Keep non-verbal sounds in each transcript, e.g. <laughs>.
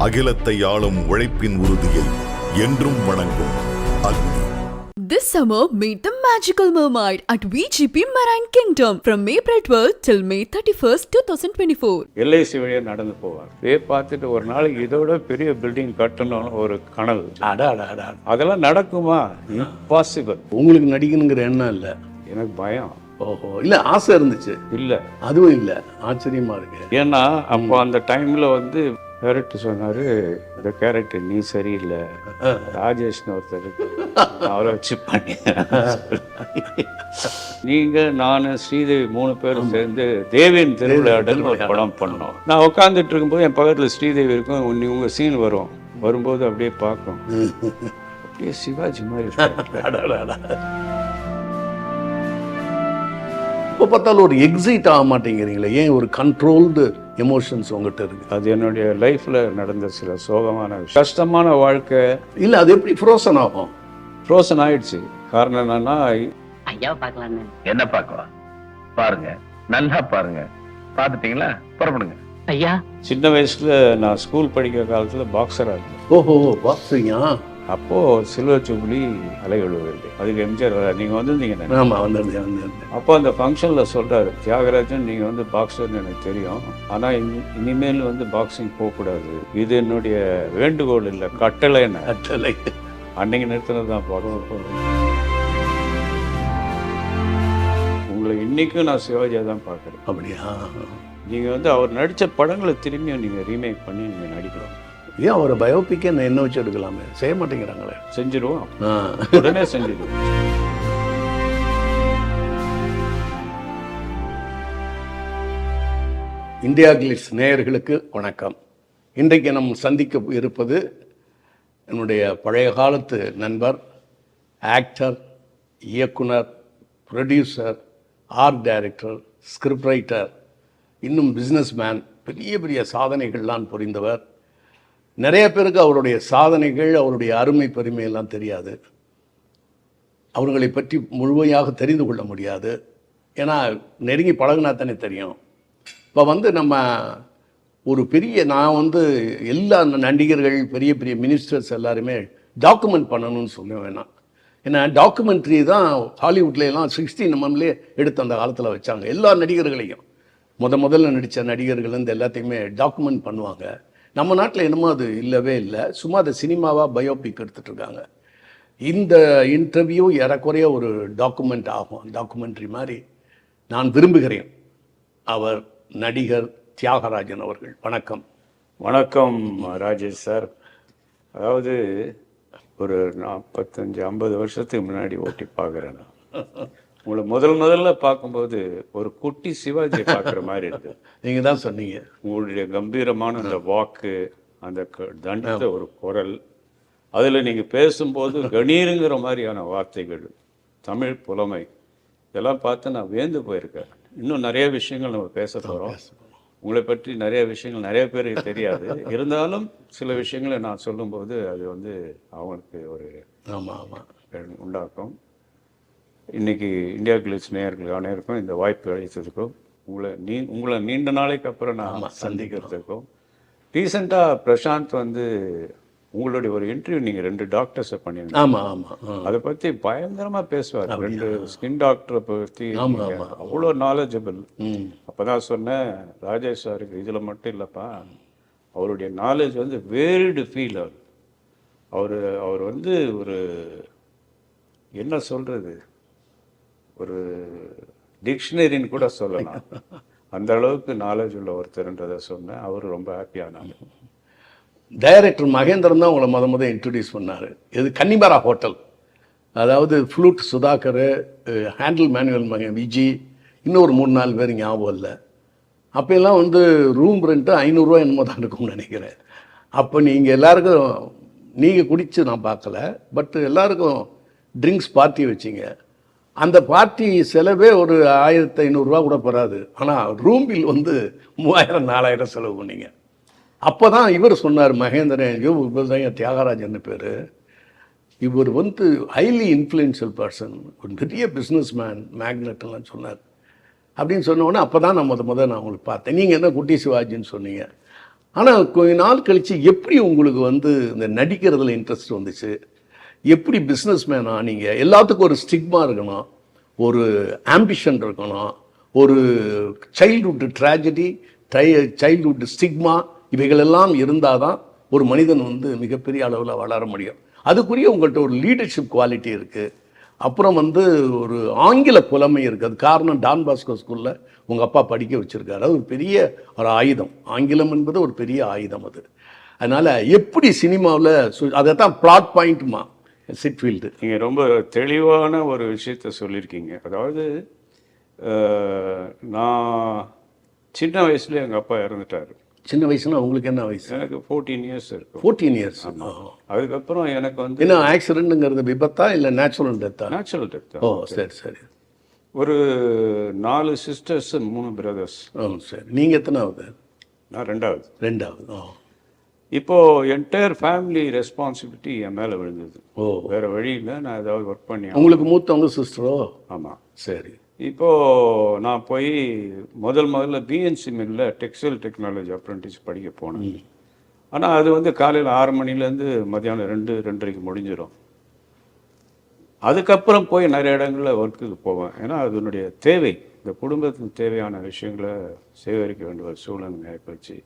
அகிலத்தை ஆளும் உழைப்பின் உறுதியை என்றும் வணங்கும் அக்னி. This summer, meet the magical mermaid at VGP Marine Kingdom from April 12th till May 31st, 2024. LIC வழியாக நடந்து போவார். இதே பார்த்துட்டு ஒரு நாளைக்கு இதோட பெரிய பில்டிங் கட்டணும்னு ஒரு கனவு. அடா அடா அடா. அதெல்லாம் நடக்குமா? இம்பாசிபிள் உங்களுக்கு நடிக்கணுங்கிற எண்ணம் இல்லை? எனக்கு பயம். ஓஹோ இல்லை ஆசை இருந்துச்சு. இல்லை. அதுவும் இல்லை. ஆச்சரியமா இருக்கு. ஏன்னா அப்போ அந்த டைம்ல வந்து டேரக்டர் சொன்னாரு இந்த கேரக்டர் நீ சரியில்லை. ராஜேஷ்னு ஒருத்தர். அவரை வச்சு பண்ணி நீங்க நானு ஸ்ரீதேவி மூணு பேரும் சேர்ந்து தேவியின் திருவிளையாடல் ஒரு படம் பண்ணோம். நான் உட்காந்துட்டு இருக்கும்போது என் பக்கத்துல ஸ்ரீதேவி இருக்கும். உன்னை உங்க சீன் வரும். வரும்போது அப்படியே பார்க்கும். அப்படியே சிவாஜி மாதிரி இப்போ பார்த்தாலும் ஒரு எக்ஸைட் ஆக மாட்டேங்கிறீங்களே? ஏன் ஒரு கண்ட்ரோல்டு எமோஷன்ஸ் உங்ககிட்ட இருக்கு? அது என்னுடைய லைஃப்ல நடந்த சில சோகமான. கஷ்டமான வாழ்க்கை. இல்லை அது எப்படி ஃப்ரோசன் ஆகும்? ஃப்ரோசன் ஆயிடுச்சு. காரணம் என்னன்னா ஐயாவை பார்க்கலான்னு என்ன பார்க்கலாம்? பாருங்க. நல்லா பாருங்க. பார்த்துட்டீங்களா? புறப்படுங்க. ஐயா. சின்ன வயசுல நான் ஸ்கூல் படிக்கிற காலத்துல பாக்ஸரா இருந்தேன். ஓஹோ பாக்ஸிங்கா அப்போ சில்வர் ஜூப்ளி அலைகளுவில்லை அதுக்கு எம்ஜிஆர் வர்றார். நீங்க வந்திருந்தீங்க நினைக்கிறேன். ஆமா வந்திருந்தேன் வந்திருந்தேன். அப்போ அந்த ஃபங்க்ஷன்ல சொல்றாரு தியாகராஜன் நீங்க வந்து பாக்ஸர்னு எனக்கு தெரியும். ஆனா இனி- இனிமேல் வந்து பாக்ஸிங் போகக்கூடாது. இது என்னுடைய வேண்டுகோள் இல்லை கட்டளை என்ன? கட்டளை. அன்னைக்கு நிறுத்தினது தான் பார்க்கணும் உங்களை இன்னைக்கும் நான் சிவாஜியா தான் பார்க்குறேன். அப்படியா? நீங்க வந்து அவர் நடிச்ச படங்களை திரும்பியும் நீங்க ரீமேக் பண்ணி நீங்க நடிக்கலாம் ஏன் அவரை பயோபிக்கே நான் என்ன வச்சு எடுக்கலாமே? செய்ய மாட்டேங்கிறாங்களே. செஞ்சிருவோம். உடனே செஞ்சிருவோம். இந்தியா கிளிட்ஸ் நேயர்களுக்கு வணக்கம். இன்றைக்கு நம் சந்திக்க இருப்பது என்னுடைய பழைய காலத்து நண்பர் ஆக்டர் இயக்குனர் producer art director script writer இன்னும் பிஸ்னஸ்மேன் பெரிய பெரிய சாதனைகள்லாம் புரிந்தவர் நிறைய பேருக்கு அவருடைய சாதனைகள் அவருடைய அருமை பெருமை எல்லாம் தெரியாது. அவர்களை பற்றி முழுமையாக தெரிந்து கொள்ள முடியாது. ஏன்னா நெருங்கி பழகுனா தானே தெரியும். இப்போ வந்து நம்ம ஒரு பெரிய நான் வந்து எல்லா நடிகர்கள் பெரிய பெரிய மினிஸ்டர்ஸ் எல்லாருமே டாக்குமெண்ட் பண்ணணும்னு சொல்ல வேணாம். ஏன்னா டாக்குமெண்ட்ரி தான் ஹாலிவுட்ல எல்லாம் சிக்ஸ்டீன் எம்எம்லேயே எடுத்து அந்த காலத்தில் வச்சாங்க. எல்லா நடிகர்களையும். முத முதல்ல நடித்த நடிகர்கள் வந்து எல்லாத்தையுமே டாக்குமெண்ட் பண்ணுவாங்க. நம்ம நாட்டில் என்னமோ அது இல்லவே இல்லை. சும்மா அதை சினிமாவாக பயோபிக் எடுத்துட்டு இருக்காங்க இந்த இன்டர்வியூ ஏறக்குறைய ஒரு டாக்குமெண்ட் ஆகும். டாக்குமெண்ட்ரி மாதிரி நான் விரும்புகிறேன். அவர் நடிகர் தியாகராஜன் அவர்கள். வணக்கம். வணக்கம் ராஜேஷ் சார். அதாவது ஒரு நாற்பத்தஞ்சு ஐம்பது வருஷத்துக்கு முன்னாடி ஓட்டி பார்க்குறேன் நான். <laughs> உங்களை முதல் முதல்ல பார்க்கும்போது ஒரு குட்டி சிவாஜியை பார்க்குற மாதிரி இருக்கு நீங்கள் தான் சொன்னீங்க. உங்களுடைய கம்பீரமான அந்த வாக்கு அந்த தண்டித்த ஒரு குரல் அதில் நீங்கள் பேசும்போது கணீருங்கிற மாதிரியான வார்த்தைகள் தமிழ் புலமை இதெல்லாம் பார்த்து நான் வியந்து போயிருக்கேன். இன்னும் நிறைய விஷயங்கள் நம்ம பேச போகிறோம் உங்களை பற்றி நிறைய விஷயங்கள் நிறைய பேருக்கு தெரியாது. இருந்தாலும் சில விஷயங்களை நான் சொல்லும்போது அது வந்து அவங்களுக்கு ஒரு ஆமாம் ஆமாம் உண்டாக்கும். இன்னைக்கு இந்தியா கிளிட்ஸ் நேயர்கள் அனைவருக்கும் இந்த வாய்ப்பு அளித்ததுக்கும் உங்களை நீ உங்களை நீண்ட நாளைக்கு அப்புறம் நான் சந்திக்கிறதுக்கும். ரீசெண்டாக பிரசாந்த் வந்து உங்களுடைய ஒரு இன்டர்வியூ நீங்கள் ரெண்டு டாக்டர்ஸை பண்ணியிருந்தீங்க. ஆமாம் ஆமாம் அதை பற்றி பயங்கரமாக பேசுவார். ரெண்டு ஸ்கின் டாக்டரை பற்றி அவ்வளோ நாலேஜபிள் அப்போ தான் சொன்னேன் ராஜேஷ் சாருக்கு இதில் மட்டும் இல்லைப்பா. அவருடைய நாலேஜ் வந்து வேர்டு ஃபீல் அவர் அவர் அவர் வந்து ஒரு என்ன சொல்கிறது ஒரு டிக்ஷனரின்னு கூட சொல்லலாம். <laughs> அந்த அளவுக்கு நாலேஜ் உள்ள ஒருத்தர்ன்றதை சொன்னேன். அவர் ரொம்ப ஹாப்பியானாங்க டைரக்டர் மகேந்திரன் தான் உங்களை முத முத இன்ட்ரடியூஸ் பண்ணார். இது கன்னிமரா ஹோட்டல். அதாவது ஃப்ளூட் சுதாகர் ஹேண்டில் மேனுவல் மகன் விஜி இன்னும் ஒரு மூணு நாலு பேர் ஞாபகம் இல்லை. அப்போல்லாம் வந்து ரூம் ரெண்ட்டு ஐநூறுரூவா என்னமோ தான் இருக்கும்னு நினைக்கிறேன். அப்போ நீங்கள் எல்லாருக்கும் நீங்கள் குடித்து நான் பார்க்கல பட் எல்லாருக்கும் ட்ரிங்க்ஸ் பார்ட்டி வச்சிங்க. அந்த பார்ட்டி செலவே ஒரு ஆயிரத்தி ஐநூறுரூவா கூட பெறாது. ஆனால் ரூம் பில் வந்து மூவாயிரம் நாலாயிரம் செலவு பண்ணீங்க. அப்போ தான் இவர் சொன்னார் மகேந்திரன் யோ இவர் தியாகராஜன் பேர். இவர் வந்து ஹைலி இன்ஃப்ளூயன்ஷியல் பர்சன் ஒரு பெரிய பிஸ்னஸ் மேன் மேக்னட்லாம் சொன்னார். அப்படின்னு சொன்ன உடனே அப்போ தான் நான் முத முத நான் உங்களுக்கு பார்த்தேன். நீங்கள் என்ன குட்டி சிவாஜின்னு சொன்னீங்க. ஆனால் கொஞ்ச நாள் கழித்து எப்படி உங்களுக்கு வந்து இந்த நடிக்கிறதுல இன்ட்ரெஸ்ட் வந்துச்சு? எப்படி பிஸ்னஸ் மேனா நீங்கள் எல்லாத்துக்கும் ஒரு ஸ்டிக்மா இருக்கணும். ஒரு ஆம்பிஷன் இருக்கணும். ஒரு childhood tragedy dry childhood stigma இவைகளெல்லாம் இருந்தால் தான் ஒரு மனிதன் வந்து மிகப்பெரிய அளவில் வளர முடியும். அதுக்குரிய உங்கள்கிட்ட ஒரு லீடர்ஷிப் குவாலிட்டி இருக்குது அப்புறம் வந்து ஒரு ஆங்கில புலமை இருக்குது அது காரணம் டான் பாஸ்கோ ஸ்கூலில் உங்கள் அப்பா படிக்க வச்சுருக்காரு. அது ஒரு பெரிய ஒரு ஆயுதம். ஆங்கிலம் என்பது ஒரு பெரிய ஆயுதம் அது. அதனால் எப்படி சினிமாவில் அதை தான் பிளாட் பாயிண்ட்டுமா சிட்ஃபீல்டு நீங்க ரொம்ப தெளிவான ஒரு விஷயத்த சொல்லியிருக்கீங்க. அதாவது நான் சின்ன வயசுல எங்க அப்பா இறந்துட்டாரு. சின்ன வயசுனா உங்களுக்கு என்ன வயசு? எனக்கு ஃபோர்டீன் இயர்ஸ் இருக்கும் ஃபோர்டீன் இயர்ஸ் அதுக்கப்புறம் எனக்கு வந்து என்ன ஆக்சிடென்ட்டுங்கிறது விபத்தா இல்லை நேச்சுரல் டெத்தா நேச்சுரல் டெத் ஓ சரி சரி. ஒரு நாலு சிஸ்டர்ஸ் மூணு பிரதர்ஸ் ஓ சரி. நீங்கள் எத்தனாவது? நான் ரெண்டாவது. ரெண்டாவது. ஓ. இப்போ என்டையர் ஃபேமிலி ரெஸ்பான்சிபிலிட்டி என் மேல விழுந்தது. ஓ. வேற வழி இல்லை நான் ஏதாவது ஒர்க் பண்ணி. உங்களுக்கு மூத்தவங்க சிஸ்டரோ ஆமா. சரி. இப்போ நான் போய் முதல் முதல்ல பிஎன்சி மில்ல டெக்ஸ்டைல் டெக்னாலஜி அப்ரெண்டிஸ் படிக்க போனேன். ஆனா அது வந்து காலையில ஆறு மணிலேருந்து மத்தியானம் ரெண்டு ரெண்டரைக்கு முடிஞ்சிடும் அதுக்கப்புறம் போய் நிறைய இடங்களில் ஒர்க்குக்கு போவேன். ஏன்னா அதனுடைய தேவை இந்த குடும்பத்துக்கு தேவையான விஷயங்களை சேகரிக்க வேண்டிய ஒரு சூழ்நிலை ஆகிப்போச்சு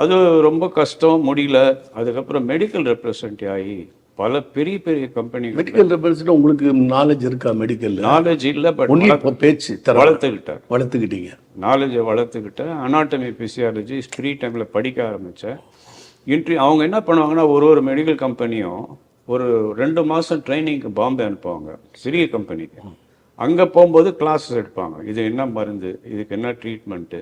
அது ரொம்ப கஷ்டம் முடியல. அதுக்கப்புறம் மெடிக்கல் ரெப்ரசன்ட் ஆகி பல பெரிய பெரிய கம்பெனிகள் மெடிக்கல் ரெப்ரசன்ட் உங்களுக்கு நாலேஜ் இருக்கா மெடிக்கல் நாலேஜ் இல்லை பட் பேச்சு வளர்த்துக்கிட்டேன் வளர்த்துக்கிட்டீங்க. நாலேஜை வளர்த்துக்கிட்டேன். அனாட்டமி பிசியாலஜி ஃப்ரீ டைமில் படிக்க ஆரம்பித்தேன் இன்ட்ரி அவங்க என்ன பண்ணுவாங்கன்னா ஒரு ஒரு மெடிக்கல் கம்பெனியும் ஒரு ரெண்டு மாதம் ட்ரைனிங்க்கு பாம்பே அனுப்புவாங்க. சிறிய கம்பெனிக்கு அங்கே போகும்போது கிளாஸஸ் எடுப்பாங்க. இது என்ன மருந்து? இதுக்கு என்ன ட்ரீட்மெண்ட்டு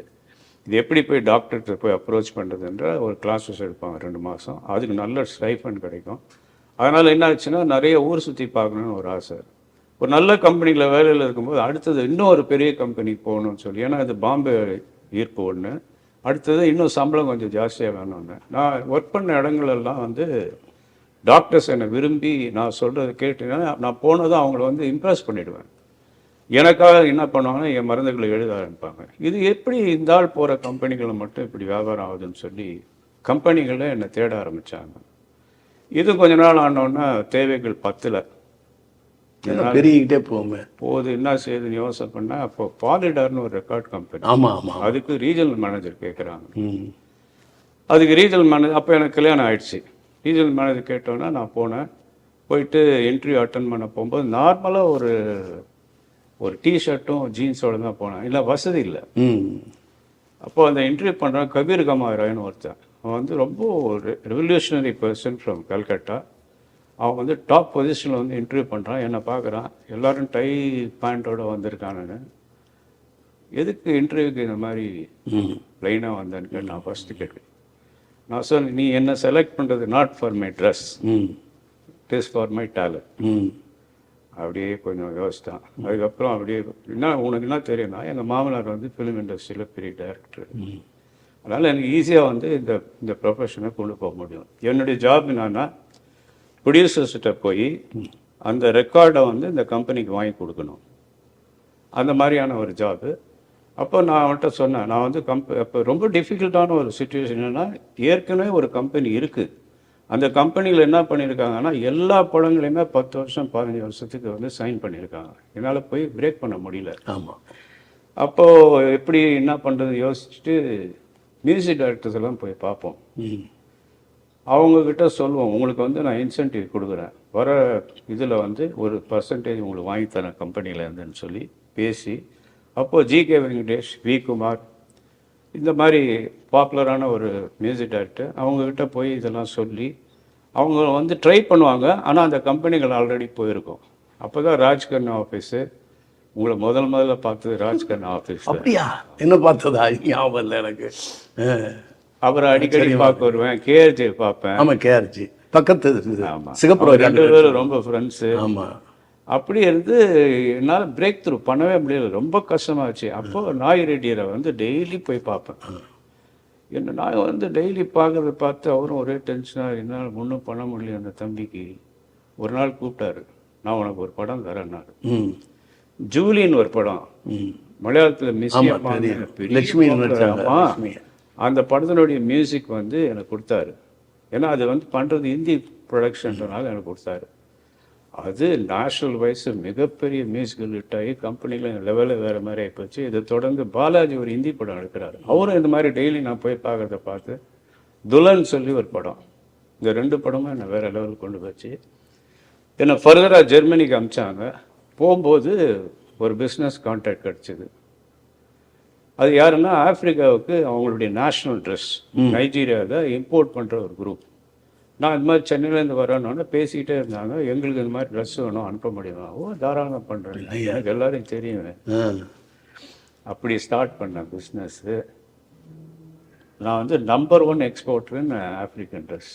இது எப்படி போய் டாக்டர்கிட்ட போய் அப்ரோச் பண்ணுறதுன்ற ஒரு கிளாஸஸ் எடுப்பாங்க ரெண்டு மாதம் அதுக்கு நல்ல ஸ்டைஃபண்ட் கிடைக்கும். அதனால் என்ன ஆச்சுன்னா நிறைய ஊர் சுற்றி பார்க்கணுன்னு ஒரு ஆசை. ஒரு நல்ல கம்பெனியில் வேலையில் இருக்கும்போது அடுத்தது இன்னும் ஒரு பெரிய கம்பெனிக்கு போகணும்னு சொல்லி ஏன்னா இது பாம்பே ஈர்ப்பு ஒன்று அடுத்தது இன்னும் சம்பளம் கொஞ்சம் ஜாஸ்தியாக வேணும்னு. நான் ஒர்க் பண்ண இடங்களெல்லாம் வந்து டாக்டர்ஸ் என்னை விரும்பி நான் சொல்கிறத கேட்டீங்கன்னா நான் போனதும் அவங்கள வந்து இம்ப்ரெஸ் பண்ணிவிடுவேன் எனக்காக என்ன பண்ணுவாங்கன்னா என் மருந்துகளை எழுத ஆரம்பிப்பாங்க. இது எப்படி இந்த ஆள் போகிற கம்பெனிகளை மட்டும் இப்படி வியாபாரம் ஆகுதுன்னு சொல்லி கம்பெனிகளில் என்னை தேட ஆரம்பித்தாங்க இது கொஞ்ச நாள் ஆனோன்னா தேவைகள் பத்தில். பெருகிக்கிட்டே போகுமே. போகுது என்ன செய்யுதுன்னு யோசனை பண்ணால் அப்போ பாலிடார்னு ஒரு ரெக்கார்ட் கம்பெனி ஆமா ஆமா அதுக்கு ரீஜனல் மேனேஜர் கேட்குறாங்க அதுக்கு ரீஜனல் மேனேஜர் அப்போ எனக்கு கல்யாணம் ஆயிடுச்சு. ரீஜனல் மேனேஜர் கேட்டோன்னே நான் போனேன். போயிட்டு இன்டர்வியூ அட்டன் பண்ண போகும்போது நார்மலாக ஒரு ஒரு டிஷர்ட்டும் ஜீன்ஸோட தான் போனேன். இல்லை வசதி இல்லை. அப்போ அந்த இன்டர்வியூ பண்ணுறான் கபீர் கமாராயன்னு ஒருத்தன். அவன் வந்து ரொம்ப ஒரு ரெவல்யூஷனரி பர்சன் ஃப்ரம் கல்கட்டா அவன் வந்து டாப் பொசிஷனில் வந்து இன்டர்வியூ பண்ணுறான் என்னை பார்க்குறான். எல்லாரும் டை பேண்ட்டோட வந்திருக்கானுன்னு எதுக்கு இன்டர்வியூக்கு இந்த மாதிரி ப்ளைனாக வந்தேன்னு நான் ஃபஸ்ட்டு கேட்டேன். நான் சொன்னேன் நீ என்ன செலக்ட் பண்ணுறது நாட் ஃபார் மை. ட்ரெஸ் ம் it is for my. Talent அப்படியே கொஞ்சம் யோசித்தான். அதுக்கப்புறம் அப்படியே என்ன உனக்கு என்ன தெரியும்னா எங்கள் மாமனார் வந்து ஃபிலிம் இண்டஸ்ட்ரியில் பெரிய டைரக்டர் அதனால் எனக்கு ஈஸியாக வந்து இந்த இந்த ப்ரொஃபஷனை கொண்டு போக முடியும். என்னுடைய ஜாப் என்னன்னா ப்ரொடியூசர்ஸ்கிட்ட போய் அந்த ரெக்கார்டை வந்து இந்த கம்பெனிக்கு வாங்கி கொடுக்கணும். அந்த மாதிரியான ஒரு ஜாபு அப்போ நான் அவன்கிட்ட சொன்னேன் நான் வந்து கம்ப இப்போ ரொம்ப டிஃபிகல்ட்டான ஒரு சுச்சுவேஷன் என்னென்னா ஏற்கனவே ஒரு கம்பெனி இருக்குது அந்த கம்பெனியில் என்ன பண்ணியிருக்காங்கன்னா எல்லா படங்களையுமே பத்து வருஷம் பதினஞ்சு வருஷத்துக்கு வந்து சைன் பண்ணியிருக்காங்க. என்னால் போய் பிரேக் பண்ண முடியல. ஆமா. அப்போது எப்படி என்ன பண்ணுறது யோசிச்சுட்டு மியூசிக் டைரக்டர்ஸ் எல்லாம் போய் பார்ப்போம். அவங்கக்கிட்ட சொல்லுவோம் உங்களுக்கு வந்து நான் இன்சென்டிவ் கொடுக்குறேன். வர இதில் வந்து ஒரு பர்சன்டேஜ் உங்களுக்கு வாங்கி தரேன் கம்பெனியில் இருந்துன்னு சொல்லி பேசி அப்போது G K Venkatesh V Kumar இந்த மாதிரி பாப்புலரான ஒரு மியூசிக் டைரக்டர் அவங்கக்கிட்ட போய் இதெல்லாம் சொல்லி அவங்க வந்து ட்ரை பண்ணுவாங்க. ஆனால் அந்த கம்பெனிகள் ஆல்ரெடி போயிருக்கும். அப்போ தான் ராஜ்கண்ணா ஆஃபீஸு உங்களை முதல் முதல்ல பார்த்தது ராஜ்கண்ணா ஆஃபீஸ் அப்படியா? என்ன பார்த்ததா? ஞாபகம் இல்லை எனக்கு. அவரை அடிக்கடி பார்க்க வருவேன். கேஆர்ஜே பார்ப்பேன். ஆமா கேஆர்ஜி பக்கத்து இது. ஆமா. சிகப்பு ரெண்டு பேரும் ரொம்ப ஃப்ரெண்ட்ஸு ஆமா. அப்படி இருந்து என்னால் பிரேக் த்ரூ பண்ணவே முடியல. ரொம்ப கஷ்டமாச்சு. அப்போ நாய் ரெட்டியரை வந்து டெய்லி போய் பார்ப்பேன். என்ன நான் வந்து டெய்லி பார்க்கறத பார்த்து அவரும் ஒரே டென்ஷனாக என்னால் ஒன்றும் பண்ண முடியல அந்த தம்பிக்கு. ஒரு நாள் கூப்பிட்டாரு. நான் உனக்கு ஒரு படம் தரேன்னாரு ஜூலின்னு ஒரு படம். மலையாளத்தில் மிஸ் அந்த படத்தினுடைய மியூசிக் வந்து எனக்கு கொடுத்தாரு. ஏன்னா அது வந்து பண்ணுறது ஹிந்தி ப்ரொடக்ஷன்றனால எனக்கு கொடுத்தாரு. அது நேஷனல் வைஸ் மிகப்பெரிய மியூசிக்கல் ஹிட் ஆகி கம்பெனியில் லெவலில் வேறு மாதிரி ஆகிப்போச்சு இதை தொடர்ந்து பாலாஜி ஒரு ஹிந்தி படம் எடுக்கிறாரு. அவரும் இந்த மாதிரி டெய்லி நான் போய் பார்க்கறத பார்த்து துலன் சொல்லி ஒரு படம். இந்த ரெண்டு படமும் என்னை வேறு லெவலுக்கு கொண்டு போச்சு. என்னை ஃபர்தராக ஜெர்மனிக்கு அமிச்சாங்க. போகும்போது ஒரு பிஸ்னஸ் கான்டாக்ட் கிடச்சிது. அது யாருன்னா ஆப்பிரிக்காவுக்கு அவங்களுடைய நேஷ்னல் ட்ரெஸ் நைஜீரியாவில் இம்போர்ட் பண்ணுற ஒரு குரூப் நான் இந்த மாதிரி சென்னையிலேருந்து வரேன்னு பேசிக்கிட்டே இருந்தாங்க. எங்களுக்கு இந்த மாதிரி ட்ரெஸ் வேணும் அனுப்ப முடியுமா? ஓ தாராளமாக பண்ணுறேன் எனக்கு எல்லாரையும் தெரியும். அப்படி ஸ்டார்ட் பண்ணேன் பிஸ்னஸ்ஸு நான் வந்து நம்பர் ஒன் எக்ஸ்போர்ட்டர்னு ஆப்பிரிக்கன் ட்ரெஸ்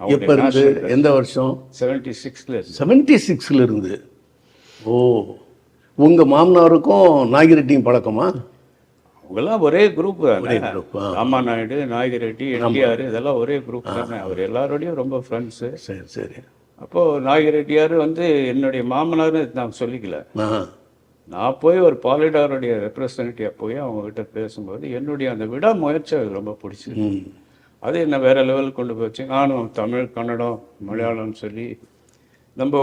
எப்ப இருந்து? எந்த வருஷம்? செவன்டி சிக்ஸில் செவன்டி சிக்ஸ்ல இருந்து. ஓ. உங்க மாமனாருக்கும் நாகிரெட்டியும் பழக்கமா? அவங்கெல்லாம் ஒரே குரூப். ராமா நாயுடு நாயகிரெட்டி என்டிஆர் இதெல்லாம் ஒரே குரூப் தானே. அவர் எல்லாரோடையும் ரொம்ப ஃப்ரெண்ட்ஸு சரி சரி. அப்போது நாயகிரெட்டியார் வந்து என்னுடைய மாமனார்னு நான் சொல்லிக்கல. நான் போய் ஒரு பாலிடாருடைய ரெப்ரசன்டேட்டிவ் போய் அவங்ககிட்ட பேசும்போது என்னுடைய அந்த விடாமுயற்சி எனக்கு ரொம்ப பிடிச்சது அது என்ன வேற லெவலுக்கு கொண்டு போச்சு? நானும் தமிழ் கன்னடம் மலையாளம் சொல்லி நம்ம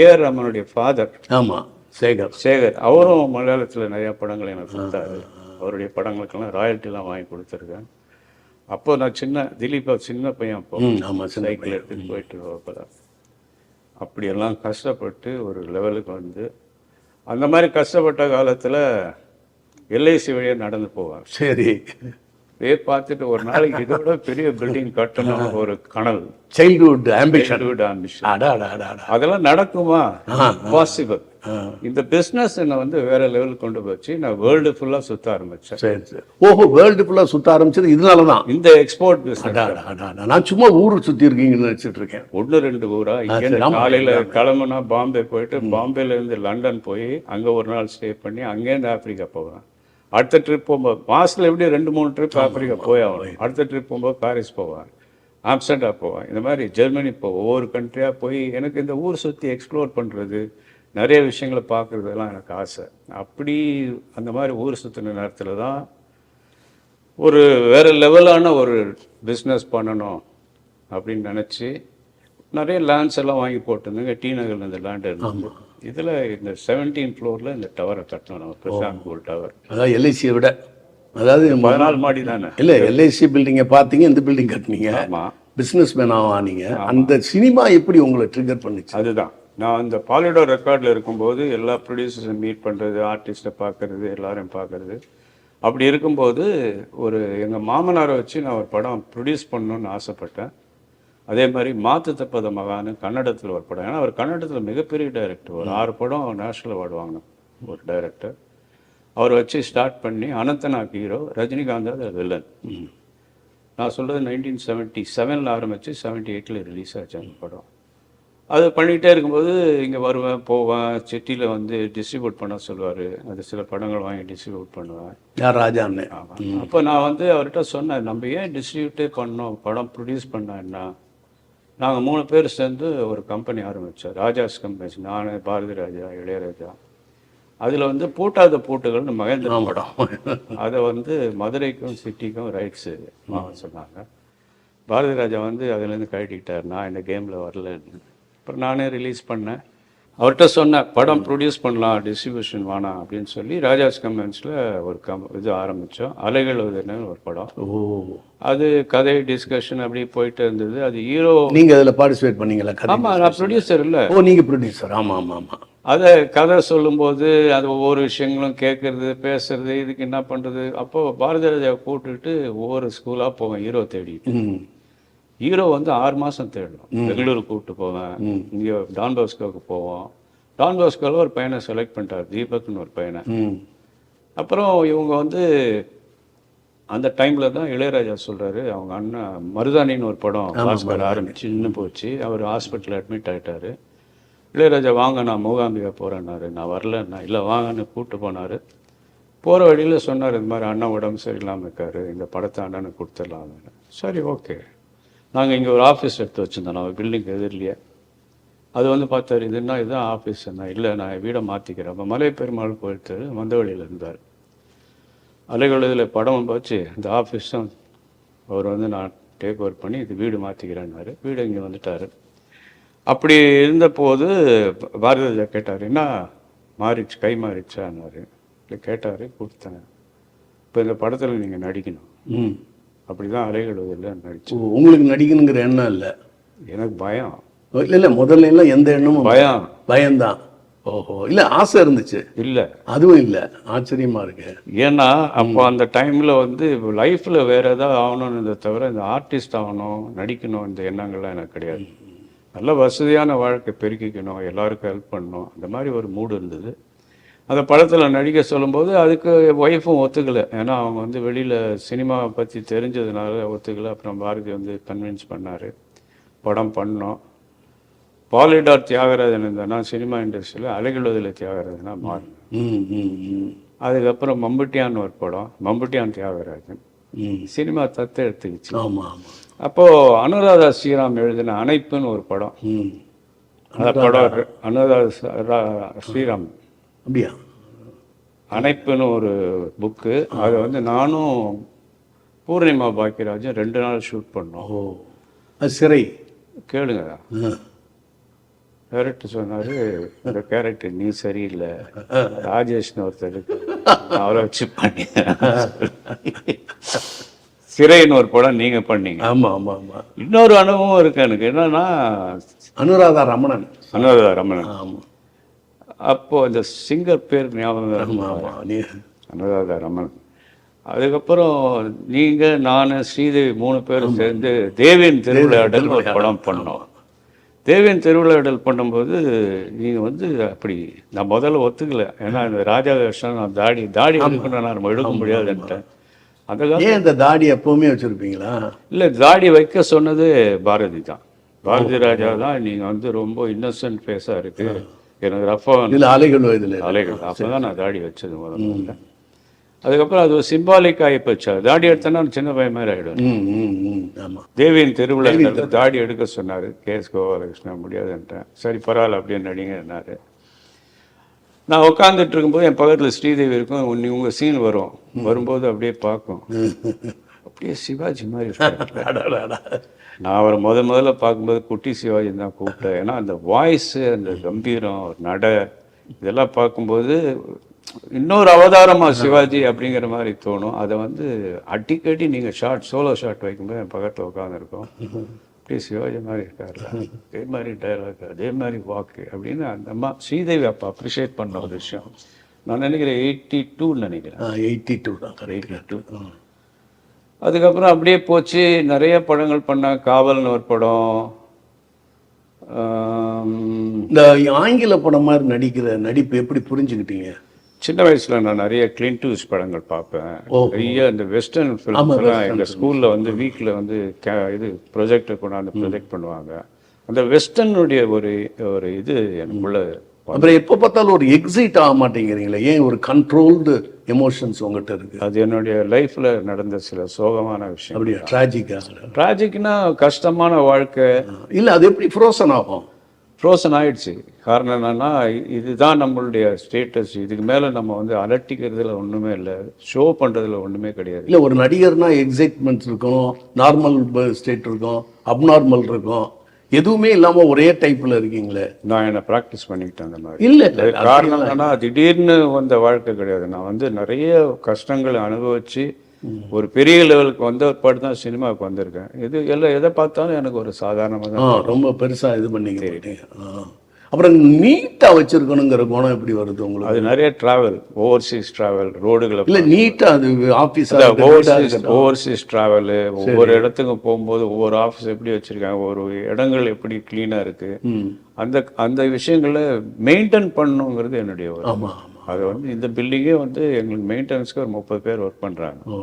ஏஆர் ரமனுடைய ஃபாதர் ஆமா சேகர். சேகர். அவரும் மலையாளத்தில் நிறைய படங்கள் எனக்கு கொடுத்தாரு. அவருடைய படங்களுக்கெல்லாம் ராயல்ட்டிலாம் வாங்கி கொடுத்துருக்கேன் அப்போ நான் சின்ன திலீபா சின்ன பையன் அப்போ. ம் ஆமா சின்ன சைக்கிள் எடுத்துட்டு போயிட்டு அப்போதான் அப்படியெல்லாம் கஷ்டப்பட்டு ஒரு லெவலுக்கு வந்து அந்த மாதிரி கஷ்டப்பட்ட காலத்தில் எல்ஐசி வழியாக நடந்து போவாங்க. சரி. அப்படியே பார்த்துட்டு ஒரு நாளைக்கு இதோட பெரிய பில்டிங் கட்டணும் ஒரு கனவு சைல்ட்ஹுட் ஆம்பிஷன் அதெல்லாம் நடக்குமா? பாசிபிள் இந்த பிஸ்னஸ் என்னை வந்து வேற லெவலுக்கு கொண்டு போச்சு. நான் வேர்ல்டு ஃபுல்லாக சுத்த ஆரம்பிச்சேன். சரி சரி. ஓஹோ வேர்ல்டு ஃபுல்லாக சுத்த ஆரம்பிச்சது இதனால தான் இந்த எக்ஸ்போர்ட் பிஸ்னஸ். நான் சும்மா ஊர் சுத்தி இருக்கீங்கன்னு நினைச்சிட்டு இருக்கேன். ஒன்று ரெண்டு ஊரா? இங்கே. காலையில கிளம்புனா பாம்பே போயிட்டு பாம்பேல இருந்து லண்டன் போய் அங்க ஒரு நாள் ஸ்டே பண்ணி அங்கேருந்து ஆப்பிரிக்கா போவேன். அடுத்த ட்ரிப் போகும்போது மாசத்துல எப்படி ரெண்டு மூணு ட்ரிப் ஆப்பிரிக்கா போய் ஆகணும். அடுத்த ட்ரிப் போகும்போது பாரிஸ் போவேன். ஆம்ஸ்டர்டா போவேன். இந்த மாதிரி ஜெர்மனி போவேன் ஒவ்வொரு கண்ட்ரியா போய் எனக்கு இந்த ஊர் சுத்தி எக்ஸ்ப்ளோர் பண்றது நிறைய விஷயங்களை பார்க்குறதெல்லாம் எனக்கு ஆசை. அப்படி அந்த மாதிரி ஊர் சுற்றின நேரத்தில் தான் ஒரு வேற லெவலான ஒரு பிஸ்னஸ் பண்ணணும் அப்படின்னு நினச்சி நிறைய லேண்ட்ஸ் எல்லாம் வாங்கி போட்டிருந்தேங்க டி நகரில் இந்த லேண்ட் இருந்தது. இதில் இந்த செவன்டீன் ஃப்ளோரில் இந்த டவரை கட்டணும். நம்ம பிரசாந்த் கோல் டவர் அதாவது எல்ஐசியை விட. அதாவது பதினாலு மாடி தானே? இல்ல எல்ஐசி பில்டிங்கை பார்த்தீங்க இந்த பில்டிங் கட்டினீங்க. ஆமாம் பிசினஸ் மேன் ஆனீங்க. அந்த சினிமா எப்படி உங்களை ட்ரிகர் பண்ணுச்சு? அதுதான். நான் அந்த பாலிடோ ரெக்கார்டில் இருக்கும்போது எல்லா ப்ரொடியூசர்ஸை மீட் பண்ணுறது ஆர்டிஸ்ட்டை பார்க்கறது எல்லாரையும் பார்க்கறது. அப்படி இருக்கும்போது ஒரு எங்கள் மாமனாரை வச்சு நான் ஒரு படம் ப்ரொடியூஸ் பண்ணணும்னு ஆசைப்பட்டேன். அதே மாதிரி மாத்து தப்பத மகான்னு கன்னடத்தில் ஒரு படம். ஏன்னா அவர் கன்னடத்தில் மிகப்பெரிய டைரக்டர் ஒரு ஆறு படம் நேஷனல் அவார்டு வாங்கினோம் ஒரு டைரக்டர் அவரை வச்சு ஸ்டார்ட் பண்ணி அனந்தநாக் ஹீரோ ரஜினிகாந்த் அது வில்லன் நான் சொல்கிறது நைன்டீன் செவன்ட்டி செவனில் ஆரம்பித்து செவன்ட்டி எயிட்டில் ரிலீஸ் ஆச்சு அந்த படம். அது பண்ணிகிட்டே இருக்கும்போது இங்கே வருவேன் போவேன். சிட்டியில் வந்து டிஸ்ட்ரிபியூட் பண்ண சொல்லுவார். அது சில படங்கள் வாங்கி டிஸ்ட்ரிபியூட் பண்ணுவேன். யார் ராஜா அண்ணன் ஆமாம் அப்போ நான் வந்து அவர்கிட்ட சொன்னேன் நம்ம ஏன் டிஸ்ட்ரிபியூட்டே பண்ணோம்? படம் ப்ரொடியூஸ் பண்ண என்ன? நாங்கள் மூணு பேர் சேர்ந்து ஒரு கம்பெனி ஆரம்பித்தோம் ராஜாஸ் கம்பெனி நான் பாரதி ராஜா இளையராஜா. அதில் வந்து பூட்டாத பூட்டுகள்னு மகேந்திர படம். அதை வந்து மதுரைக்கும் சிட்டிக்கும் ரைட்ஸு சொன்னாங்க. பாரதி ராஜா வந்து அதுலேருந்து கழட்டிக்கிட்டார். நான் இந்த கேமில் வரலன்னு. அப்புறம் நானே ரிலீஸ் பண்ணேன். அவர்கிட்ட சொன்னேன் படம் ப்ரொடியூஸ் பண்ணலாம் டிஸ்ட்ரிபியூஷன் வேணாம் அப்படின்னு சொல்லி ராஜாஸ் கம்பென்ஸில் ஒரு கம் இது ஆரம்பித்தோம் அலைகள் ஒரு படம். ஓ. அது கதை டிஸ்கஷன் அப்படி போயிட்டு இருந்தது. அது ஹீரோ நீங்க அதுல பார்ட்டிசிபேட் பண்ணீங்களா ஆமாம் நான் ப்ரொடியூசர் இல்லை. ஓ நீங்க ப்ரொடியூசர் ஆமா ஆமா ஆமா. அதை கதை சொல்லும்போது அது ஒவ்வொரு விஷயங்களும் கேட்கறது பேசுறது இதுக்கு என்ன பண்ணுறது அப்போ பாரதி ராஜாவை கூப்பிட்டுட்டு ஒவ்வொரு ஸ்கூலாக போவேன் ஹீரோ ம். ஹீரோ வந்து ஆறு மாதம் தேடணும். பெங்களூர் கூப்பிட்டு போவேன். இங்கே டான் பாஸ்கோவுக்கு போவோம். டான் பாஸ்கோவில் ஒரு பையனை செலக்ட் பண்ணிட்டார் தீபக்னு ஒரு பையனை. அப்புறம் இவங்க வந்து அந்த டைமில் தான் இளையராஜா சொல்கிறாரு அவங்க அண்ணன் மருதானின்னு ஒரு படம் பாஸ்கர் ஆரம்பிச்சு நின்று போச்சு. அவர் ஹாஸ்பிட்டலில் அட்மிட் ஆகிட்டாரு இளையராஜா வாங்க நான் மூகாம்பிகா போகிறேன்னாரு நான் வரலன்னா இல்லை வாங்கன்னு கூப்பிட்டு போனார். போகிற வழியில் சொன்னார் இந்த மாதிரி அண்ணன் உடம்பு சரியில்லாமல் இருக்காரு. இந்த படத்தை அண்ணனுக்கு கொடுத்துடலாம்னு. சரி ஓகே நாங்கள் இங்கே ஒரு ஆஃபீஸ் எடுத்து வச்சுருந்தோம். நம்ம பில்டிங் எதிரிலேயே. அது வந்து பார்த்தாரு இதுன்னா இதுதான் ஆஃபீஸ் என்ன? இல்லை நான் வீடை மாற்றிக்கிறேன் அப்போ மலை பெருமாள் கோயில் வந்த வழியில் இருந்தார். அலைகொழுதில் படம் வச்சு இந்த ஆஃபீஸும் அவர் வந்து நான் டேக் ஓவர் பண்ணி இது வீடு மாற்றிக்கிறேன்னாரு வீடு இங்கே வந்துட்டார். அப்படி இருந்தபோது பாரதி ராஜா கேட்டார் என்ன மாறிடுச்சு கை மாறிச்சான்னாரு இல்லை கேட்டார் கொடுத்தேன். இப்போ இந்த படத்தில் நீங்கள் நடிக்கணும். ம். அப்படி தான் அலைகழுதில் ஓ, நடித்தேன் உங்களுக்கு நடிக்கணுங்கிற எண்ணம் இல்லை? எனக்கு பயம். இல்லை இல்லை முதல்ல எல்லாம் எந்த எண்ணமும் பயம். பயம்தான். ஓஹோ இல்லை ஆசை இருந்துச்சு. இல்லை. அதுவும் இல்லை. ஆச்சரியமா இருக்கு. ஏன்னா அப்போ அந்த டைமில் வந்து லைஃப்பில் வேற ஏதாவது ஆகணும்னு தவிர இந்த ஆர்டிஸ்ட் ஆகணும் நடிக்கணும் இந்த எண்ணங்கள்லாம் எனக்கு கிடையாது. நல்ல வசதியான வாழ்க்கை பெருக்கிக்கணும் எல்லாருக்கும் ஹெல்ப் பண்ணணும். அந்த மாதிரி ஒரு மூடு இருந்தது. அந்த படத்தில் நடிக்க சொல்லும்போது அதுக்கு ஒய்ஃபும் ஒத்துக்கலை. ஏன்னா அவங்க வந்து வெளியில் சினிமாவை பற்றி தெரிஞ்சதுனால ஒத்துக்கலை. அப்புறம் பாரதி வந்து கன்வின்ஸ் பண்ணார். படம் பண்ணோம். பாலிடார் தியாகராஜன் இருந்தேன்னா சினிமா இண்டஸ்ட்ரியில் அலைகளுவதில் தியாகராஜனா மாறினேன் அதுக்கப்புறம் மம்புட்டியான் ஒரு படம் மம்புட்டியான் தியாகராஜன். சினிமா தத்து எடுத்துக்கிச்சு. ஆமாம் ஆமாம் அப்போ அனுராதா ஸ்ரீராம் எழுதின அணைப்புன்னு ஒரு படம். அந்த படம் அனுராதா ஸ்ரீராம். அப்படியா? அணைப்புன்னு ஒரு புக்கு. அதை வந்து நானும் பூர்ணிமா பாக்கியராஜும் ரெண்டு நாள் ஷூட் பண்ணோம். ஓ அது சிறை. கேளுங்க. டேரக்டர் சொன்னாரு இந்த கேரக்டர் நீ சரியில்லை. ராஜேஷ்னு ஒருத்தர் இருக்கு. அவரை வச்சு பண்ணி சிறைன்னு ஒரு படம் நீங்க பண்ணீங்க. ஆமா ஆமா ஆமா. இன்னொரு அனுபவம் இருக்கு எனக்கு. என்னன்னா அனுராதா ரமணன். அனுராதா ரமணன். ஆமா. அப்போ அந்த சிங்கர் பேர் ஞாபகம் ரமணன் அதுக்கப்புறம் நீங்க நான் ஸ்ரீதேவி மூணு பேரும் சேர்ந்து தேவியின் திருவிளையாடல் ஒரு படம் பண்ணோம். தேவியின் திருவிளையாடல் பண்ணும்போது நீங்க வந்து அப்படி நான் முதல்ல ஒத்துக்கல. ஏன்னா இந்த ராஜா கிருஷ்ணன் நான் தாடி தாடி எடுக்கணும் நான் எடுக்க முடியாதுன்ட்டேன் அந்த ஏன் இந்த தாடி எப்பவுமே வச்சிருப்பீங்களா? இல்ல தாடி வைக்க சொன்னது பாரதி தான். பாரதி ராஜா தான். நீங்க வந்து ரொம்ப இன்னசென்ட் ஃபேஸா இருக்கு. எனக்கு ரஃபா இதுல அலைகள் வயதுல அலைகள் அப்பதான் நான் தாடி வச்சது முதல்ல. அதுக்கப்புறம் அது ஒரு சிம்பாலிக் தாடி எடுத்தேன்னா சின்ன பையன் மாதிரி ஆயிடும் ம் ம் ம். ஆமா. தேவியின் திருவிழா தாடி எடுக்க சொன்னாரு. கே. எஸ். கோபாலகிருஷ்ணன் முடியாதுன்ட்டேன் சரி பரவாயில்ல அப்படின்னு நடிங்கன்னாரு நான் உட்காந்துட்டு இருக்கும்போது என் பக்கத்துல ஸ்ரீதேவி இருக்கும். உன்னை உங்க சீன் வரும். வரும்போது அப்படியே பார்க்கும். அப்படியே சிவாஜி மாதிரி. நான் அவரை முத முதல்ல பார்க்கும்போது குட்டி சிவாஜி தான் கூப்பிட்டேன். ஏன்னா அந்த வாய்ஸு அந்த கம்பீரம் நடை இதெல்லாம் பார்க்கும்போது இன்னொரு அவதாரமா சிவாஜி அப்படிங்கிற மாதிரி தோணும். அதை வந்து அடிக்கடி நீங்க ஷார்ட் சோலோ ஷாட் வைக்கும்போது என் பக்கத்துல உட்காந்துருக்கோம் அப்படியே சிவாஜி மாதிரி இருக்காரு. அதே மாதிரி டைலாக் அதே மாதிரி வாக்கு அப்படின்னு அந்த அம்மா ஸ்ரீதேவி அப்பா அப்ரிஷியேட் பண்ண ஒரு விஷயம். நான் நினைக்கிறேன் எயிட்டி டூன்னு நினைக்கிறேன். எயிட்டி டூ தான் எயிட்டி டூ அதுக்கப்புறம் அப்படியே போச்சு. நிறைய படங்கள் பண்ணேன் காவல்னு ஒரு படம். இந்த ஆங்கில படம் மாதிரி நடிக்கிற நடிப்பு எப்படி புரிஞ்சுக்கிட்டீங்க? சின்ன வயசுல நான் நிறைய கிளின்டூஸ் படங்கள் பார்ப்பேன். நிறைய இந்த வெஸ்டர்ன் ஃபிலிம்ஸ் எல்லாம் எங்க ஸ்கூல்ல வந்து வீக்ல வந்து இது ப்ரொஜெக்டர் கொண்டாந்து ப்ரொஜெக்ட் பண்ணுவாங்க. அந்த வெஸ்டர்னுடைய ஒரு ஒரு இது எனக்குள்ள அப்புறம் எப்போ பார்த்தாலும் ஒரு எக்ஸைட் ஆக மாட்டேங்கிறீங்களே? ஏன் ஒரு கண்ட்ரோல்டு எமோஷன்ஸ் உங்ககிட்ட இருக்கு? அது என்னுடைய லைஃப்ல நடந்த சில சோகமான விஷயம் அப்படியா? ட்ராஜிக்கா ட்ராஜிக்னா கஷ்டமான வாழ்க்கை. இல்ல அது எப்படி ஃப்ரோசன் ஆகும்? ஃப்ரோசன் ஆயிடுச்சு. காரணம் என்னன்னா இதுதான் நம்மளுடைய ஸ்டேட்டஸ் இதுக்கு மேல நம்ம வந்து அலட்டிக்கிறதுல ஒண்ணுமே இல்லை. ஷோ பண்றதுல ஒண்ணுமே கிடையாது. இல்ல ஒரு நடிகர்னா எக்ஸைட்மெண்ட் இருக்கும். நார்மல் ஸ்டேட் இருக்கும். அப்நார்மல் இருக்கும். எதுவுமே இல்லாம ஒரே டைப்ல இருக்கீங்களே? நான் என்ன ப்ராக்டிஸ் பண்ணிக்கிட்டேன் அந்த மாதிரி. இல்ல இல்ல காரணம் என்னன்னா திடீர்னு வந்த வாழ்க்கை கிடையாது. நான் வந்து நிறைய கஷ்டங்களை அனுபவிச்சு ஒரு பெரிய லெவலுக்கு வந்த பாட்டு தான் சினிமாவுக்கு வந்திருக்கேன். இது எல்லாம் எதை பார்த்தாலும் எனக்கு ஒரு சாதாரணமாக தான் ரொம்ப பெருசா இது பண்ணிக்க மாட்டீங்க. ஆ. அப்புறம் நீட்டா வச்சிருக்கணுங்கிற குணம் எப்படி வருது உங்களுக்கு? அது நிறைய டிராவல் ஓவர்சீஸ் டிராவல் ரோடுகளை இல்ல நீட்டா அது ஆபீஸா ஓவர்சீஸ் ஓவர்சீஸ் டிராவல் ஒவ்வொரு இடத்துக்கும் போகும்போது ஒவ்வொரு ஆஃபீஸ் எப்படி வச்சிருக்காங்க ஒரு இடங்கள் எப்படி கிளீனா இருக்கு. அந்த அந்த விஷயங்களை மெயின்டைன் பண்ணணுங்கிறது என்னுடைய ஒரு ஆமா ஆமா. அது வந்து இந்த பில்டிங்கே வந்து எங்களுக்கு மெயின்டெனன்ஸ்க்கு ஒரு முப்பது பேர் ஒர்க் பண்றாங்க. ஓ.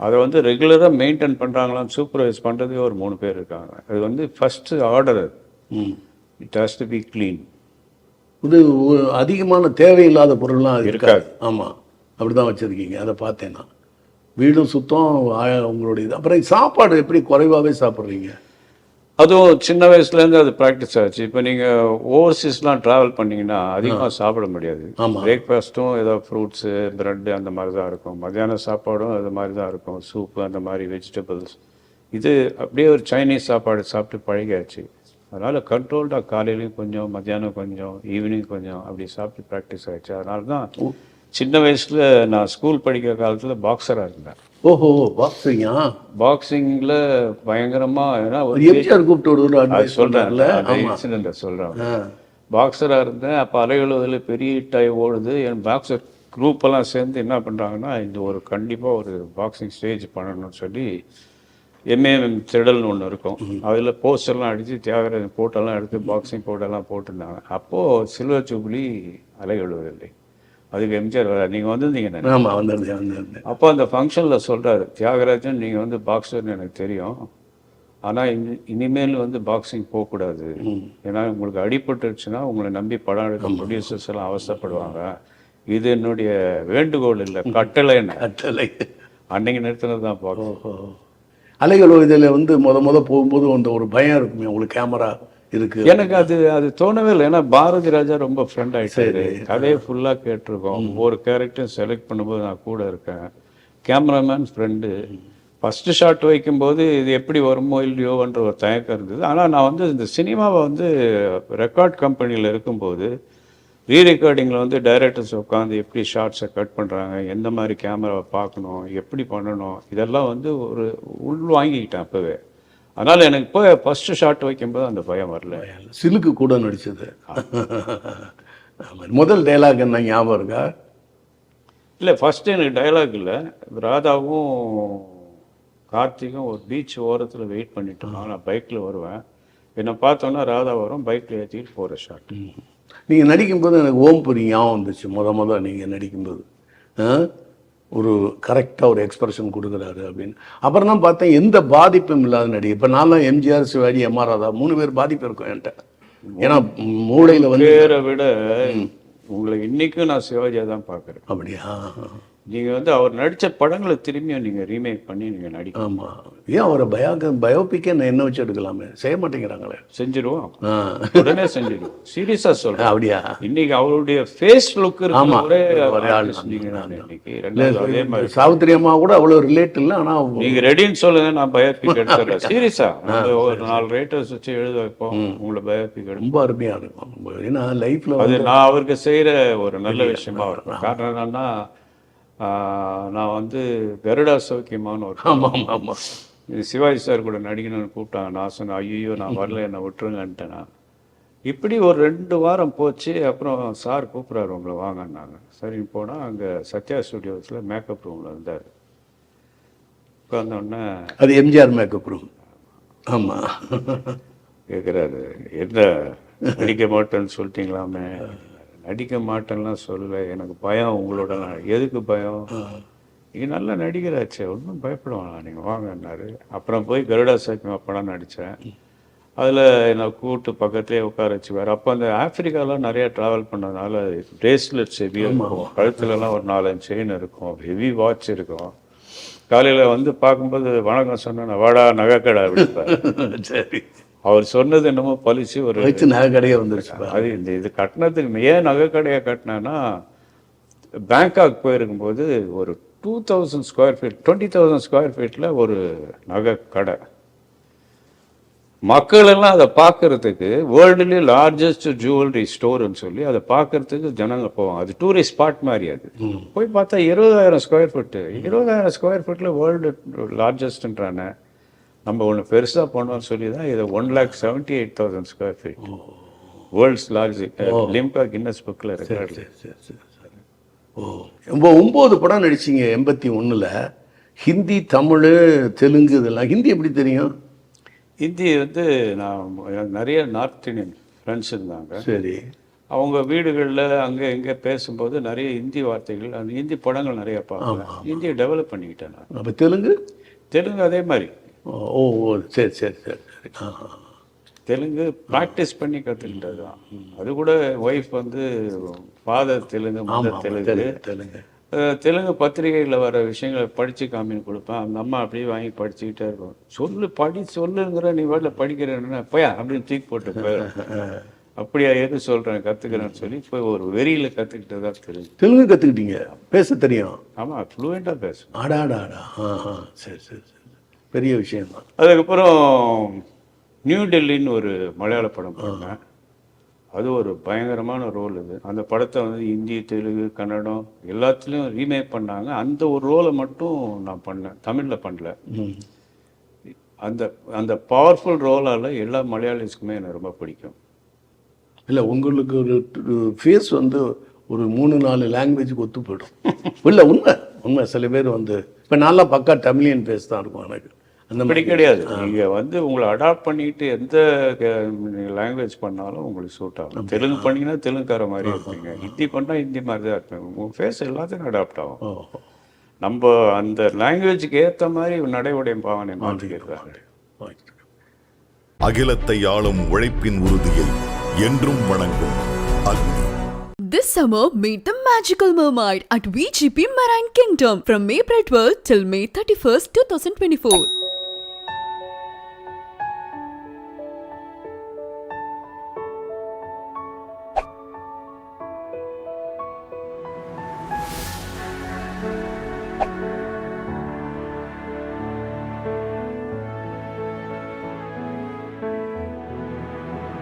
அதை வந்து ரெகுலராக மெயின்டைன் பண்றாங்களாம் சூப்பர்வைஸ் பண்றதுக்கு ஒரு மூணு பேர் இருக்காங்க. அது வந்து first order it has to be clean இது அதிகமான தேவையில்லாத பொருள்லாம் அது இருக்காது. இருக்காது. ஆமா. அப்படிதான் வச்சிருக்கீங்க. அதை பார்த்தேன் நான். வீடும் சுத்தம் உங்களுடைய இது அப்புறம் சாப்பாடு எப்படி குறைவாவே சாப்பிட்றீங்க? அதுவும் சின்ன வயசுலேருந்து அது ப்ராக்டிஸ் ஆச்சு. இப்போ நீங்கள் ஓவர்சீஸ்லாம் ட்ராவல் பண்ணீங்கன்னா அதிகமாக சாப்பிட முடியாது. பிரேக்ஃபாஸ்ட்டும் ஏதோ ஃப்ரூட்ஸு ப்ரெட்டு அந்த மாதிரி தான் இருக்கும். மத்தியான சாப்பாடும் அது மாதிரி தான் இருக்கும். சூப்பு அந்த மாதிரி வெஜிடபிள்ஸ் இது அப்படியே ஒரு சைனீஸ் சாப்பாடு சாப்பிட்டு பழகியாச்சு. அதனால் கண்ட்ரோல்டாக காலையிலையும் கொஞ்சம் மத்தியானம் கொஞ்சம் ஈவினிங் கொஞ்சம் அப்படி சாப்பிட்டு ப்ராக்டிஸ் ஆயிடுச்சு. அதனால தான் சின்ன வயசில் நான் ஸ்கூல் படிக்கிற காலத்தில் பாக்ஸராக இருந்தேன். ஓஹோ பாக்ஸிங்கா பாக்ஸிங்கில் பயங்கரமாக ஏன்னா கூப்பிட்டு ஆமா. இன்சிடென்ட்டை சொல்றேன். ஆ. பாக்ஸராக இருந்தேன். அப்போ அலைகளுவதில் பெரிய டாய் ஓடுது. என் பாக்ஸர் குரூப் எல்லாம் சேர்ந்து என்ன பண்ணுறாங்கன்னா இந்த ஒரு கண்டிப்பாக ஒரு பாக்ஸிங் ஸ்டேஜ் பண்ணணும்னு சொல்லி எம்ஏஎம் திடல்னு ஒன்று இருக்கும். அதில் போஸ்டர்லாம் அடித்து தியாகராஜன் போட்டெல்லாம் எடுத்து பாக்ஸிங் போட்டெல்லாம் போட்டிருந்தாங்க. அப்போது சில்வர் ஜூப்ளி அலைகளுவதில்லை அதுக்கு எம்ஜிஆர் வர நீங்கள் வந்திருந்தீங்க ஆமா வந்திருந்தேன் வந்திருந்தேன். அப்போ அந்த ஃபங்க்ஷனில் சொல்கிறாரு தியாகராஜன் நீங்கள் வந்து பாக்ஸர்னு எனக்கு தெரியும். ஆனால் இனி இனிமேல் வந்து பாக்ஸிங் போகக்கூடாது. ஏன்னா உங்களுக்கு அடிபட்டுருச்சுன்னா உங்களை நம்பி படம் எடுக்க ப்ரொடியூசர்ஸ் எல்லாம் அவசரப்படுவாங்க. இது என்னுடைய வேண்டுகோள் இல்லை கட்டளைன்னு கட்டளை. அன்னைக்கு நிறுத்தினது தான் பாக்ஸ் ஓஹோ. அலைகளோ இதில் வந்து முத முத போகும்போது அந்த ஒரு பயம் இருக்குமே உங்களுக்கு கேமரா இருக்கு. எனக்கு அது அது தோணவே இல்லை. ஏன்னா பாரதி ராஜா ரொம்ப ஃப்ரெண்ட் ஆயிட்டாரு. கதையை ஃபுல்லாக கேட்டிருக்கோம். ஒவ்வொரு கேரக்டரும் செலக்ட் பண்ணும்போது நான் கூட இருக்கேன். கேமராமேன் ஃப்ரெண்டு ஃபஸ்ட்டு ஷாட் வைக்கும்போது இது எப்படி வருமோ இல்லையோன்ற ஒரு தயக்கம் இருந்தது. ஆனால் நான் வந்து இந்த சினிமாவை வந்து ரெக்கார்ட் கம்பெனியில் இருக்கும்போது ரீ ரெக்கார்டிங்கில் வந்து டைரக்டர்ஸ் உட்காந்து எப்படி ஷார்ட்ஸை கட் பண்ணுறாங்க எந்த மாதிரி கேமராவை பார்க்கணும் எப்படி பண்ணணும் இதெல்லாம் வந்து ஒரு உள் வாங்கிக்கிட்டேன் அப்போவே. அதனால் எனக்கு இப்போ ஃபஸ்ட்டு ஷாட் வைக்கும்போது அந்த பயம் வரல. சிலுக்கு கூட நடிச்சது. ஆமா. முதல் டைலாக் என்ன ஞாபகம் இருக்கா? இல்லை ஃபர்ஸ்ட் எனக்கு டயலாக் இல்லை. ராதாவும் கார்த்திக்கும் ஒரு பீச் ஓரத்தில் வெயிட் பண்ணிட்டு. நான் பைக்கில் வருவேன். என்னை பார்த்தோன்னா ராதா வரும் பைக்கில் ஏற்றிட்டு போகிற ஷாட் நீங்க நடிக்கும்போது எனக்கு ஓம்புரி ஞாபகம் வந்துச்சு முத முத நீங்க நடிக்கும்போது? ஒரு கரெக்டாக ஒரு எக்ஸ்பிரஷன் கொடுக்குறாரு அப்படின்னு. அப்புறம் தான் பார்த்தேன் எந்த பாதிப்பும் இல்லாத நடிகை. இப்போ நான் தான் MGR Sivaji M R Radha மூணு பேர் பாதிப்பு இருக்கும் என்கிட்ட. ஏன்னா மூளையில் வந்து பேரை விட உங்களை இன்னைக்கும் நான் சிவாஜியாக தான் பார்க்குறேன். அப்படியா? நீங்கள் வந்து அவர் நடித்த படங்களை திரும்பியும் நீங்கள் ரீமேக் பண்ணி நீங்கள் நடிக்க ஆமா. ஏன் அவரை பயோக பயோபிக்கே நான் என்ன வச்சு எடுக்கலாமே? செய்ய மாட்டேங்கிறாங்களே. செஞ்சிருவோம். உடனே செஞ்சிருவோம். சீரியஸாக சொல்கிறேன் அப்படியா? இன்னைக்கு அவருடைய ஃபேஸ் லுக் இன்னைக்கு. ரெண்டாவது அதே மாதிரி. சாவித்திரி அம்மா கூட அவ்வளோ ரிலேட் இல்லை ஆனா நீங்க ரெடின்னு சொல்லுங்க நான் <laughs> பயோபிக் எடுத்துறேன். சீரியஸா நம்ம ஒரு நாலு ரைட்டர்ஸ் வச்சு எழுத வைப்போம். உங்களை பயோபிக் ரொம்ப அருமையா இருக்கும். ஏன்னா லைஃப்ல அது நான் அவருக்கு செய்யற ஒரு நல்ல விஷயமா இருக்கும். காரணம் என்னன்னா நான் வந்து கருடா சௌக்கியமான ஒரு ஆமா ஆமா ஆமா. இது சிவாஜி சார் கூட நடிக்கணும்னு கூப்பிட்டாங்க. நான் சொன்னேன் ஐயோ நான் வரல என்னை விட்டுருங்கன்ட்டேன் இப்படி ஒரு ரெண்டு வாரம் போச்சு. அப்புறம் சார் கூப்பிட்றாரு உங்களை வாங்கன்னாங்க சரின்னு போனால் அங்கே சத்யா ஸ்டுடியோஸில் மேக்கப் ரூமில் இருந்தார். உட்காந்தோடனே அது எம்ஜிஆர் மேக்கப் ரூம் ஆமா. கேட்குறாரு என்ன நடிக்க மாட்டேன்னு சொல்லிட்டீங்களாமே? நடிக்க மாட்டேன்லாம் சொல்லலை. எனக்கு பயம் உங்களோட எதுக்கு பயம்? நீங்கள் நல்லா நடிகராச்சே ஒன்றும் பயப்பட வேணாம் நீங்கள் வாங்கன்னாரு. அப்புறம் போய் கருடா சாக்கியமா படம் நடித்தேன் அதில் என்னை கூப்பிட்டு பக்கத்துலேயே உட்கார வச்சுவார் அப்போ அந்த ஆப்பிரிக்காலாம் நிறைய ட்ராவல் பண்ணதுனால பிரேஸ்லெட்ஸ் ஹெவியாக இருக்கும். கழுத்துலலாம் ஒரு நாலஞ்சு செயின் இருக்கும். ஹெவி வாட்ச் இருக்கும். காலையில் வந்து பார்க்கும்போது வணக்கம் சொன்னேன் வாடா நகைக்கடை அப்படின்பாரு <laughs> சரி. அவர் சொன்னது என்னமோ பலிச்சு ஒரு வச்சு நகை கடையே வந்துருச்சு. அது இந்த இது கட்டினதுக்கு ஏன் நகை கடையை கட்டினேன்னா பேங்காக் போயிருக்கும்போது ஒரு two thousand square feet twenty thousand square ஃபீட்டில் ஒரு நகை கடை மக்கள் எல்லாம் அதை பார்க்கறதுக்கு வேர்ல்டுலேயே லார்ஜஸ்ட் ஜுவல்லரி ஸ்டோர்னு சொல்லி அதை பார்க்கறதுக்கு ஜனங்க போவாங்க. அது டூரிஸ்ட் ஸ்பாட் மாதிரி அது. போய் பார்த்தா இருபதாயிரம் ஸ்கொயர் ஃபீட்டு இருபதாயிரம் ஸ்கொயர் ஃபீட்டில் வேர்ல்டு லார்ஜஸ்ட்ன்றானே நம்ம ஒன்று பெருசாக பண்ணோம்னு சொல்லி தான் இதை one lakh seventy eight thousand square feet world's large Limca Guinness புக்கில் ரெக்கார்ட் சரி சரி சரி சரி ஓ. ரொம்ப ஒம்பது படம் நடிச்சீங்க எண்பத்தி ஒண்ணுல. ஹிந்தி தமிழ் தெலுங்கு இதெல்லாம். ஹிந்தி எப்படி தெரியும்? ஹிந்தி வந்து நான் நிறைய நார்த் இந்தியன் ஃப்ரெண்ட்ஸ் இருந்தாங்க. சரி. அவங்க வீடுகளில் அங்கே இங்கே பேசும்போது நிறைய ஹிந்தி வார்த்தைகள் அந்த ஹிந்தி படங்கள் நிறைய பார்ப்பேன். ஹிந்தியை டெவலப் பண்ணிக்கிட்டேன் நான். அப்போ தெலுங்கு? தெலுங்கு அதே மாதிரி. ஓ ஓ சரி சரி சரி சரி. ஆ ஆ. தெலுங்கு ப்ராக்டிஸ் பண்ணி கற்றுக்கிட்டது தான். அது கூட ஒய்ஃப் வந்து ஃபாதர் தெலுங்கு மதர் தெலுங்கு. தெலுங்கு தெலுங்கு. பத்திரிகைகளில் வர விஷயங்களை படித்து காமின்னு கொடுப்பேன். அந்த அம்மா அப்படியே வாங்கி படிச்சுக்கிட்டே இருக்கும். சொல்லு படி சொல்லுங்கிற நீ வீட்டில் படிக்கிறேன்னா போயா அப்படின்னு தூக்கி போட்டு போயிடும் அப்படியா எது சொல்கிறேன் கற்றுக்கிறேன்னு சொல்லி போய் ஒரு வெறியில் கற்றுக்கிட்டு தான் தெரியும் தெலுங்கு கற்றுக்கிட்டீங்க பேச தெரியும். ஆமாம் ஃப்ளூயண்ட்டாக பேசுவேன். ஆடாடாடா ஆ ஆ. சரி சரி சரி. பெரிய விஷயம்தான். அதுக்கப்புறம் நியூ டெல்லின்னு ஒரு மலையாள படம் பண்ணேன் அது ஒரு பயங்கரமான ரோல் இது அந்த படத்தை வந்து ஹிந்தி தெலுங்கு கன்னடம் எல்லாத்துலேயும் ரீமேக் பண்ணாங்க. அந்த ஒரு ரோலை மட்டும் நான் பண்ணேன். தமிழில் பண்ணல. அந்த அந்த பவர்ஃபுல் ரோலால் எல்லா மலையாளிஸ்க்குமே எனக்கு ரொம்ப பிடிக்கும். இல்லை உங்களுக்கு ஒரு ஃபேஸ் வந்து ஒரு மூணு நாலு லாங்குவேஜுக்கு ஒத்து போயிடும். இல்லை உண்மை. உண்மை. சில பேர் வந்து இப்போ நான்லாம் பக்கா தமிழியன் ஃபேஸ் தான் இருக்கும் எனக்கு. அந்த அப்படி கிடையாது. நீங்கள் வந்து உங்களை அடாப்ட் பண்ணிட்டு எந்த லாங்குவேஜ் பண்ணாலும் உங்களுக்கு சூட் ஆகும். தெலுங்கு பண்ணீங்கன்னா தெலுங்குக்கார மாதிரி இருப்பீங்க. ஹிந்தி பண்ணால் ஹிந்தி மாதிரி தான் இருப்பீங்க. உங்கள் ஃபேஸ் எல்லாத்துக்கும் அடாப்ட் ஆகும். நம்ம அந்த லாங்குவேஜுக்கு ஏற்ற மாதிரி நடை உடைய பாவனை மாற்றிக்கிறாங்க அகிலத்தை ஆளும் உழைப்பின் உறுதியை என்றும் வணங்கும் அக்னி. This summer, meet the magical mermaid at VGP Marine Kingdom from April 12 till May 31st, 2024.